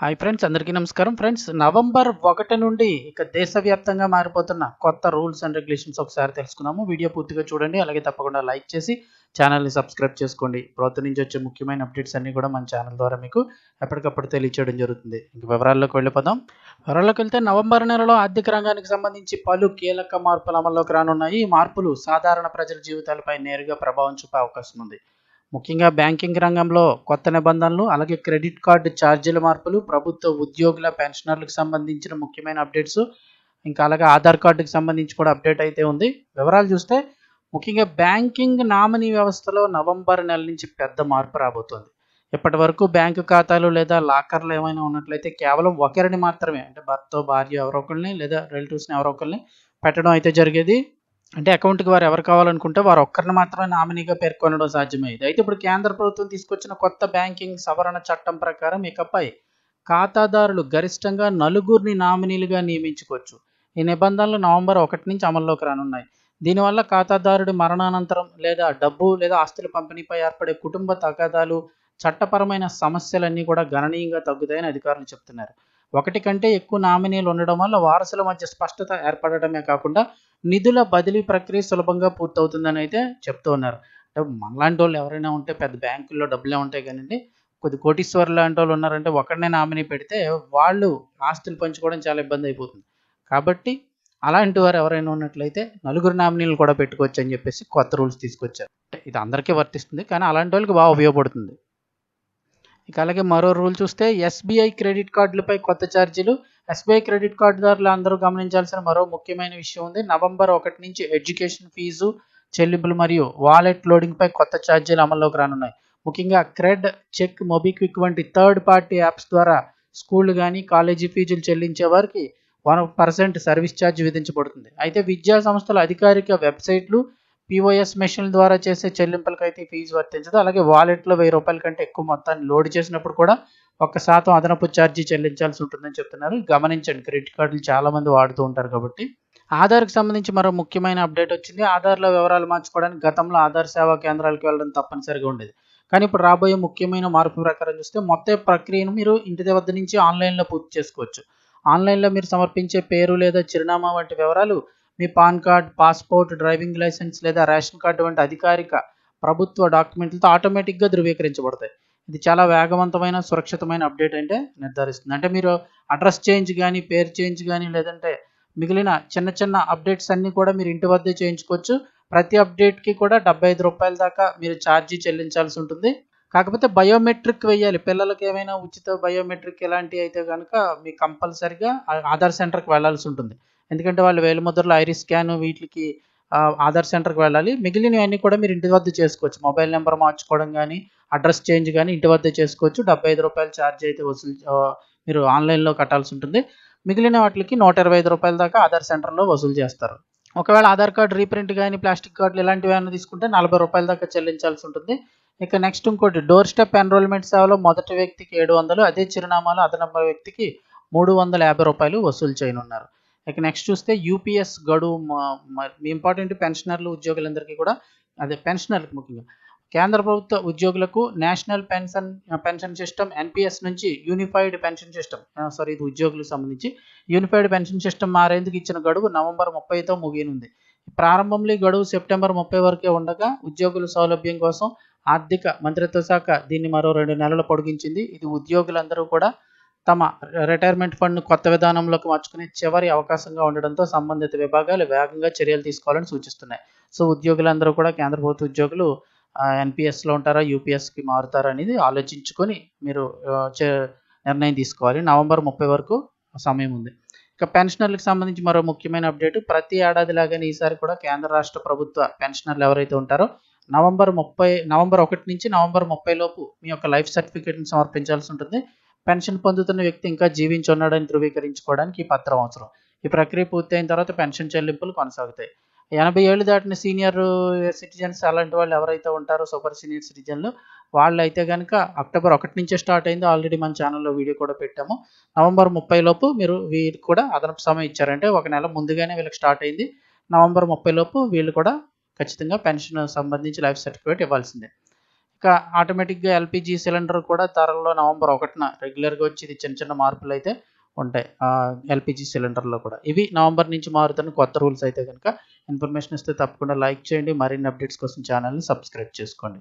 Hi friends అందరికీ నమస్కారం. Friends November ఒకటి నుండి ఇక దేశవ్యాప్తంగా మారిపోతున్న కొత్త రూల్స్ అండ్ రెగ్యులేషన్స్ ఒకసారి తెలుసుకుందాము. వీడియో పూర్తిగా చూడండి అలాగే తప్పకుండా లైక్ చేసి ఛానల్ని సబ్స్క్రైబ్ చేసుకోండి. ప్రభుత్వం నుంచి వచ్చే ముఖ్యమైన అప్డేట్స్ అన్నీ కూడా మన ఛానల్ ద్వారా మీకు ఎప్పటికప్పుడు తెలియచేయడం జరుగుతుంది. ఇంక వివరాల్లోకి వెళ్ళిపోదాం. వివరాల్లోకి వెళ్తే నవంబర్ నెలలో ఆర్థిక రంగానికి సంబంధించి పలు కీలక మార్పులు అమల్లోకి రానున్నాయి. ఈ మార్పులు సాధారణ ప్రజల జీవితాలపై నేరుగా ప్రభావం చూపే అవకాశం ఉంది. ముఖ్యంగా బ్యాంకింగ్ రంగంలో కొత్త నిబంధనలు అలాగే క్రెడిట్ కార్డు ఛార్జీల మార్పులు ప్రభుత్వ ఉద్యోగుల పెన్షనర్లకు సంబంధించిన ముఖ్యమైన అప్డేట్స్ ఇంకా అలాగే ఆధార్ కార్డుకి సంబంధించి కూడా అప్డేట్ అయితే ఉంది. వివరాలు చూస్తే ముఖ్యంగా బ్యాంకింగ్ నామినీ వ్యవస్థలో నవంబర్ నెల నుంచి పెద్ద మార్పు రాబోతోంది. ఇప్పటి వరకు బ్యాంకు ఖాతాలు లేదా లాకర్లు ఏమైనా ఉన్నట్లయితే కేవలం ఒకరిని మాత్రమే అంటే భర్త భార్య ఎవరో ఒకరిని లేదా రిలేటివ్స్ని ఎవరో ఒకరిని పెట్టడం అయితే జరిగేది. అంటే అకౌంట్కి వారు ఎవరు కావాలనుకుంటే వారు ఒక్కరిని మాత్రమే నామినీగా పేర్కొనడం సాధ్యమయ్యేది అయితే ఇప్పుడు కేంద్ర ప్రభుత్వం తీసుకొచ్చిన కొత్త బ్యాంకింగ్ సవరణ చట్టం ప్రకారం ఇకపై ఖాతాదారులు గరిష్టంగా నలుగురిని నామినీలుగా నియమించుకోవచ్చు. ఈ నిబంధనలు నవంబర్ ఒకటి నుంచి అమల్లోకి రానున్నాయి. దీనివల్ల ఖాతాదారుడి మరణానంతరం లేదా డబ్బు లేదా ఆస్తుల పంపిణీపై ఏర్పడే కుటుంబ తగాదాలు చట్టపరమైన సమస్యలన్నీ కూడా గణనీయంగా తగ్గుతాయని అధికారులు చెప్తున్నారు. ఒకటి కంటే ఎక్కువ నామినీలు ఉండడం వల్ల వారసుల మధ్య స్పష్టత ఏర్పడటమే కాకుండా నిధుల బదిలీ ప్రక్రియ సులభంగా పూర్తవుతుందని అయితే చెప్తూ ఉన్నారు. అంటే మనలాంటి వాళ్ళు ఎవరైనా ఉంటే పెద్ద బ్యాంకుల్లో డబ్బులే ఉంటాయి కానివ్వండి కొద్ది కోటీశ్వర్ లాంటి వాళ్ళు ఉన్నారంటే ఒకరినే నామినీ పెడితే వాళ్ళు ఆస్తులు పంచుకోవడం చాలా ఇబ్బంది అయిపోతుంది. కాబట్టి అలాంటి వారు ఎవరైనా ఉన్నట్లయితే నలుగురు నామినీలు కూడా పెట్టుకోవచ్చు అని చెప్పేసి కొత్త రూల్స్ తీసుకొచ్చారు. అంటే ఇది అందరికీ వర్తిస్తుంది కానీ అలాంటి వాళ్ళకి బాగా ఉపయోగపడుతుంది. ఇక అలాగే మరో రూల్ చూస్తే ఎస్బీఐ క్రెడిట్ కార్డులపై కొత్త ఛార్జీలు. ఎస్బీఐ క్రెడిట్ కార్డుదారులు అందరూ గమనించాల్సిన మరో ముఖ్యమైన విషయం ఉంది. నవంబర్ ఒకటి నుంచి ఎడ్యుకేషన్ ఫీజు చెల్లింపులు మరియు వాలెట్ లోడింగ్పై కొత్త ఛార్జీలు అమల్లోకి రానున్నాయి. ముఖ్యంగా క్రెడ్ చెక్ మొబిక్విక్ వంటి థర్డ్ పార్టీ యాప్స్ ద్వారా స్కూల్ కానీ కాలేజీ ఫీజులు చెల్లించే వారికి వన్ పర్సెంట్ సర్వీస్ ఛార్జ్ విధించబడుతుంది. అయితే విద్యా సంస్థల అధికారిక వెబ్సైట్లు పిఓఎస్ మెషిన్ల ద్వారా చేసే చెల్లింపులకు అయితే ఫీజు వర్తించదు. అలాగే వాలెట్లో వెయ్యి రూపాయల కంటే ఎక్కువ మొత్తాన్ని లోడ్ చేసినప్పుడు కూడా ఒక శాతం అదనపు ఛార్జీ చెల్లించాల్సి ఉంటుందని చెప్తున్నారు. గమనించండి క్రెడిట్ కార్డులు చాలామంది వాడుతూ ఉంటారు కాబట్టి. ఆధార్కి సంబంధించి మరో ముఖ్యమైన అప్డేట్ వచ్చింది. ఆధార్లో వివరాలు మార్చుకోవడానికి గతంలో ఆధార్ సేవా కేంద్రాలకు వెళ్ళడం తప్పనిసరిగా ఉండేది. కానీ ఇప్పుడు రాబోయే ముఖ్యమైన మార్పు ప్రకారం చూస్తే మొత్తం ప్రక్రియను మీరు ఇంటి వద్ద నుంచి ఆన్లైన్లో పూర్తి చేసుకోవచ్చు. ఆన్లైన్లో మీరు సమర్పించే పేరు లేదా చిరునామా వంటి వివరాలు మీ PAN card passport driving licence లేదా రేషన్ కార్డు వంటి అధికారిక ప్రభుత్వ డాక్యుమెంట్లతో ఆటోమేటిక్గా ధృవీకరించబడతాయి. ఇది చాలా వేగవంతమైన సురక్షితమైన అప్డేట్ అంటే నిర్ధారిస్తుంది. అంటే మీరు అడ్రస్ చేంజ్ కానీ పేరు చేంజ్ కానీ లేదంటే మిగిలిన చిన్న చిన్న అప్డేట్స్ అన్నీ కూడా మీరు ఇంటి వద్దే చేయించుకోవచ్చు. ప్రతి అప్డేట్కి కూడా డెబ్బై ఐదు రూపాయల దాకా మీరు ఛార్జీ చెల్లించాల్సి ఉంటుంది. కాకపోతే బయోమెట్రిక్ వేయాలి. పిల్లలకి ఏమైనా ఉచిత బయోమెట్రిక్ ఇలాంటివి అయితే కనుక మీకు కంపల్సరిగా ఆధార్ సెంటర్కి వెళ్ళాల్సి ఉంటుంది. ఎందుకంటే వాళ్ళు వేలు ముద్రలు ఐరిస్ స్కాన్ వీటికి ఆధార్ సెంటర్కి వెళ్ళాలి. మిగిలినవన్నీ కూడా మీరు ఇంటి వద్ద చేసుకోవచ్చు. మొబైల్ నెంబర్ మార్చుకోవడం కానీ అడ్రస్ చేంజ్ కానీ ఇంటి వద్ద చేసుకోవచ్చు. డెబ్బై ఐదు రూపాయలు ఛార్జ్ అయితే వసూలు మీరు ఆన్లైన్లో కట్టాల్సి ఉంటుంది. మిగిలిన వాటికి నూట ఇరవై ఐదు రూపాయల దాకా ఆధార్ సెంటర్లో వసూలు చేస్తారు. ఒకవేళ ఆధార్ కార్డు రీప్రింట్ కానీ ప్లాస్టిక్ కార్డులు ఇలాంటివి ఏమైనా తీసుకుంటే నలభై రూపాయల దాకా చెల్లించాల్సి ఉంటుంది. ఇక నెక్స్ట్ ఇంకోటి డోర్ స్టెప్ ఎన్రోల్మెంట్ సేవలో మొదటి వ్యక్తికి ఏడు వందలు అదే చిరునామాలో అదనపు వ్యక్తికి మూడు వందల యాభై రూపాయలు వసూలు చేయనున్నారు. ఇక నెక్స్ట్ చూస్తే యూపీఎస్ గడువు ఇంపార్టెంట్ పెన్షనర్లు ఉద్యోగులందరికీ కూడా అదే పెన్షనర్లకు ముఖ్యంగా. కేంద్ర ప్రభుత్వ ఉద్యోగులకు national pension pension system NPS నుంచి యూనిఫైడ్ పెన్షన్ సిస్టమ్ సారీ ఇది ఉద్యోగులకు సంబంధించి యూనిఫైడ్ పెన్షన్ సిస్టమ్ మారేందుకు ఇచ్చిన గడువు నవంబర్ ముప్పైతో ముగియనుంది. ప్రారంభంలో గడువు సెప్టెంబర్ ముప్పై వరకే ఉండగా ఉద్యోగుల సౌలభ్యం కోసం ఆర్థిక మంత్రిత్వ శాఖ దీన్ని మరో రెండు నెలలు పొడిగించింది. ఇది ఉద్యోగులందరూ కూడా తమ రిటైర్మెంట్ ఫండ్ను కొత్త విధానంలోకి మార్చుకునే చివరి అవకాశంగా ఉండడంతో సంబంధిత విభాగాలు వేగంగా చర్యలు తీసుకోవాలని సూచిస్తున్నాయి. సో ఉద్యోగులందరూ కూడా కేంద్ర ప్రభుత్వ ఉద్యోగులు ఎన్పిఎస్లో ఉంటారా యూపీఎస్కి మారుతారా అనేది ఆలోచించుకొని మీరు నిర్ణయం తీసుకోవాలి. నవంబర్ ముప్పై వరకు సమయం ఉంది. ఇక పెన్షనర్లకు సంబంధించి మరో ముఖ్యమైన అప్డేట్ ప్రతి ఏడాది లాగానే ఈసారి కూడా కేంద్ర రాష్ట్ర ప్రభుత్వ పెన్షనర్లు ఎవరైతే ఉంటారో నవంబర్ ముప్పై నవంబర్ ఒకటి నుంచి నవంబర్ ముప్పై లోపు మీ యొక్క లైఫ్ సర్టిఫికేట్ని సమర్పించాల్సి ఉంటుంది. పెన్షన్ పొందుతున్న వ్యక్తి ఇంకా జీవించి ఉన్నాడని ధృవీకరించుకోవడానికి ఈ పత్రం అవసరం. ఈ ప్రక్రియ పూర్తయిన తర్వాత పెన్షన్ చెల్లింపులు కొనసాగుతాయి. ఎనభై ఏళ్ళు దాటిన సీనియర్ సిటిజన్స్ అలాంటి వాళ్ళు ఎవరైతే ఉంటారో సూపర్ సీనియర్ సిటిజన్లు వాళ్ళు అయితే కనుక అక్టోబర్ ఒకటి నుంచే స్టార్ట్ అయింది. ఆల్రెడీ మన ఛానల్లో వీడియో కూడా పెట్టాము. నవంబర్ ముప్పై లోపు మీరు వీరికి కూడా అదనపు సమయం ఇచ్చారంటే ఒక నెల ముందుగానే వీళ్ళకి స్టార్ట్ అయింది. నవంబర్ ముప్పై లోపు వీళ్ళు కూడా ఖచ్చితంగా పెన్షన్ సంబంధించి లైఫ్ సర్టిఫికేట్ ఇవ్వాల్సిందే. ఇక ఆటోమేటిక్గా ఎల్పిజి సిలిండర్ కూడా ధరల్లో నవంబర్ ఒకటిన రెగ్యులర్గా వచ్చి ఇది చిన్న చిన్న మార్పులు అయితే ఉంటాయి. ఎల్పిజి సిలిండర్లో కూడా. ఇవి నవంబర్ నుంచి మారుతున్న కొత్త రూల్స్ అయితే కనుక ఇన్ఫర్మేషన్ ఇస్తే తప్పకుండా లైక్ చేయండి. మరిన్ని అప్డేట్స్ కోసం ఛానల్ని సబ్స్క్రైబ్ చేసుకోండి.